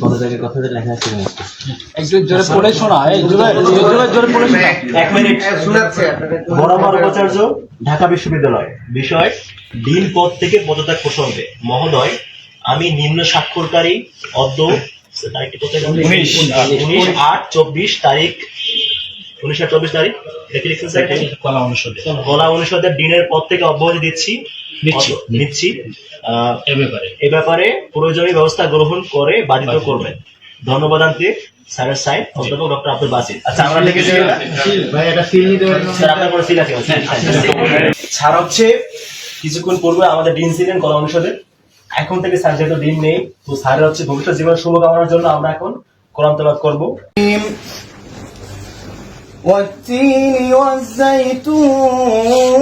কত জায়গায় কথাটা লেখা আছে একটু জোরে পড়ে শোনা জোরে জোরে জোরে পড়ে এক মিনিট বরাবর উপাচার্য ঢাকা বিশ্ববিদ্যালয়। বিষয় ডিন পদ থেকে পদত্যাগ প্রসঙ্গে। মহোদয় আমি নিম্ন স্বাক্ষরকারী অদ্য উনিশ। আট চব্বিশ তারিখ। উনিশ আট চব্বিশ তারিখ? এটা কি লিখছেন কলা অনুষদে। কলা অনুষদের ডিনের পদ থেকে অব্যাহতি দিচ্ছি। নিচ্ছি। নিচ্ছি আহ, এ ব্যাপারে এ ব্যাপারে প্রয়োজনীয় ব্যবস্থা গ্রহণ করে বাধিত করবেন ধন্যবাদ আনতে স্যারের সাইন অধ্যাপক ডক্টর আব্দুল বাসির আচ্ছা আমরা লিখেছি স্যার আপনার কোনো সিল আছে স্যার হচ্ছে কিছুক্ষণ পূর্বে আমাদের ডিন ছিলেন কলা অনুষদের এখন থেকে স্যার যেহেতু ডিন নেই তো স্যারের হচ্ছে ভবিষ্যৎ জীবন শুভকামনার জন্য আমরা এখন কোরআন তেলাওয়াত করবো والتين والزيتون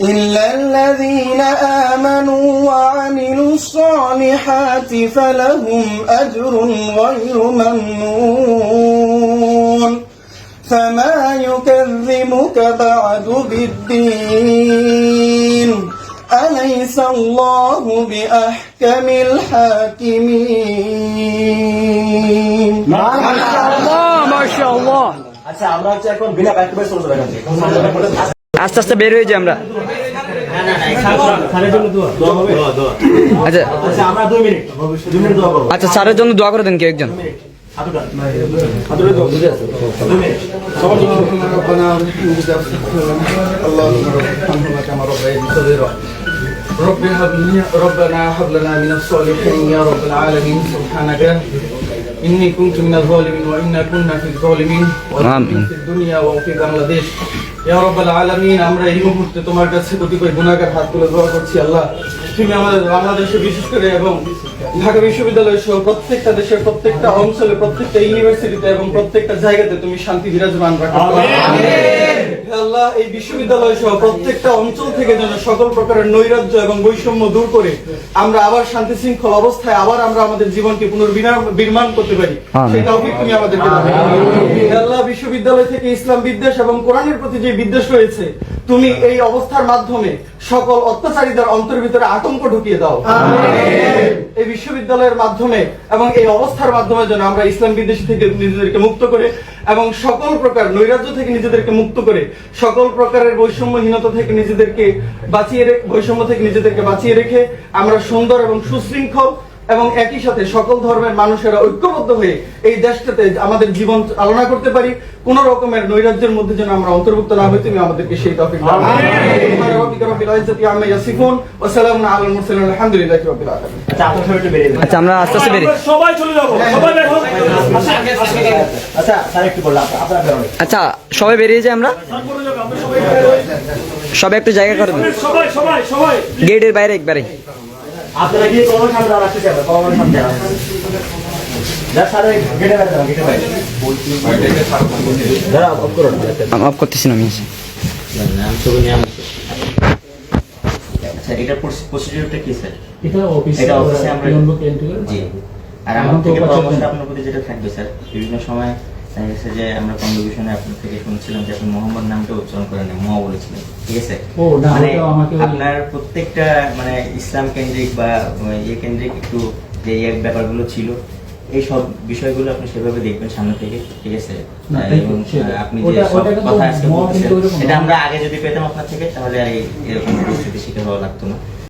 إلا الذين آمنوا وعملوا الصالحات فلهم أجر غير ممنون فما يكذبك بعد بالدين أليس الله بأحكم الحاكمين আচ্ছা আমরা হচ্ছে এখন বিনা ব্যাক টু ব্যাক চলতে পারি আস্তে আস্তে বের হয়ে যাই আমরা স্যারের জন্য দোয়া দোয়া হবে দোয়া আচ্ছা আচ্ছা আমরা দুই মিনিট দুই মিনিট দোয়া করবো আচ্ছা স্যারের জন্য দোয়া করে দেন কেউ একজন হাঁটুটা হাঁটুটা দোয়া বুঝে আছে দুই মিনিট সবার জন্য ربنا اللهم ارحمهما كما ربياني صغيرا رب هب لي ربنا هب لنا من الصالحين يا رب العالمين سبحانك إني كنت من الظالمين وإنا كنا في الظالمين آمين. في الدنيا وفي বাংলাদেশ ইয়া রব্বাল আলামিন আমরা এই মুহূর্তে তোমার কাছে কতিপয় গুনাহগার হাত তুলে দোয়া করছি আল্লাহ তুমি আমাদের বাংলাদেশে বিশেষ করে এবং ঢাকা বিশ্ববিদ্যালয় সহ প্রত্যেকটা দেশের প্রত্যেকটা অঞ্চলে প্রত্যেকটা ইউনিভার্সিটিতে এবং প্রত্যেকটা জায়গাতে তুমি শান্তি বিরাজমান রাখো হে আল্লাহ এই বিশ্ববিদ্যালয় সহ প্রত্যেকটা অঞ্চল থেকে যেন সকল প্রকারের নৈরাজ্য এবং বৈষম্য দূর করে আমরা আবার শান্তি শৃঙ্খল অবস্থায় আবার আমরা আমাদের জীবনকে পুনর্বিনির্মাণ করতে পারি। সেই তৌফিক তুমি আমাদেরকে আল্লাহ বিশ্ববিদ্যালয় থেকে ইসলাম বিদ্বেষ এবং কোরআনের প্রতি যে বিদ্বেষ রয়েছে তুমি এই অবস্থার মাধ্যমে সকল অত্যাচারীদের অন্তর ভিতরে আতঙ্ক ঢুকিয়ে দাও। এই বিশ্ববিদ্যালয়ের মাধ্যমে এবং এই অবস্থার মাধ্যমে যেন আমরা ইসলাম বিদ্বেষ থেকে নিজেদেরকে মুক্ত করে এবং সকল প্রকার নৈরাজ্য থেকে নিজেদেরকে মুক্ত করে, সকল প্রকারের বৈষম্যহীনতা থেকে নিজেদেরকে বাঁচিয়ে বৈষম্য থেকে নিজেদেরকে বাঁচিয়ে রেখে আমরা সুন্দর এবং সুশৃঙ্খল এবং একই সাথে সকল ধর্মের মানুষেরা ঐক্যবদ্ধ হয়ে এই দেশটাতে আমাদের জীবন চালনা করতে পারি। কোন রকমের নৈরাজ্যের মধ্যে যেন আমরা অন্তর্ভুক্ত না হই তুমি আমাদেরকে সেই তৌফিক দাও। সুবহানা রাব্বিকা রাব্বিল ইজ্জাতি আম্মা ইয়াসিফুন ওয়া সালামুন আলাল মুরসালিন আলহামদুলিল্লাহি রাব্বিল আলামিন। আচ্ছা সবাই একটু বেরিয়ে আচ্ছা আমরা আস্তে আস্তে বেরি সবাই চলে যাব সবাই আচ্ছা আচ্ছা সবাই বেরিয়ে যাই আমরা? সবাই একটু জায়গা করে দেন। সবাই সবাই সবাই। গেটের বাইরে একবারে। আপনারা গিয়ে সামনে সামনে করতেছি না আমি আচ্ছা প্রসিডিউরটা কি স্যার? এটা অফিসে এটা অফিসে আমরা জি। আর আমার থেকে পরামর্শ আপনার প্রতি যেটা থাকবে স্যার বিভিন্ন সময় দেখা গেছে যে আমরা কনভোকেশনে আপনার থেকে শুনছিলাম যে আপনি মোহাম্মদ নামটা উচ্চারণ করেন নাই, বলেছিলেন ঠিক আছে? মানে আপনার প্রত্যেকটা মানে ইসলাম কেন্দ্রিক বা ইয়ে কেন্দ্রিক একটু যে ইয়ে ব্যাপারগুলো ছিল এই সব বিষয়গুলো আপনি সেভাবে দেখবেন সামনে থেকে ঠিক আছে? আপনি যে সব কথা আজকে এটা আমরা আগে যদি পেতাম আপনার থেকে তাহলে এরকম পরিস্থিতি শিকার হওয়া লাগতো না।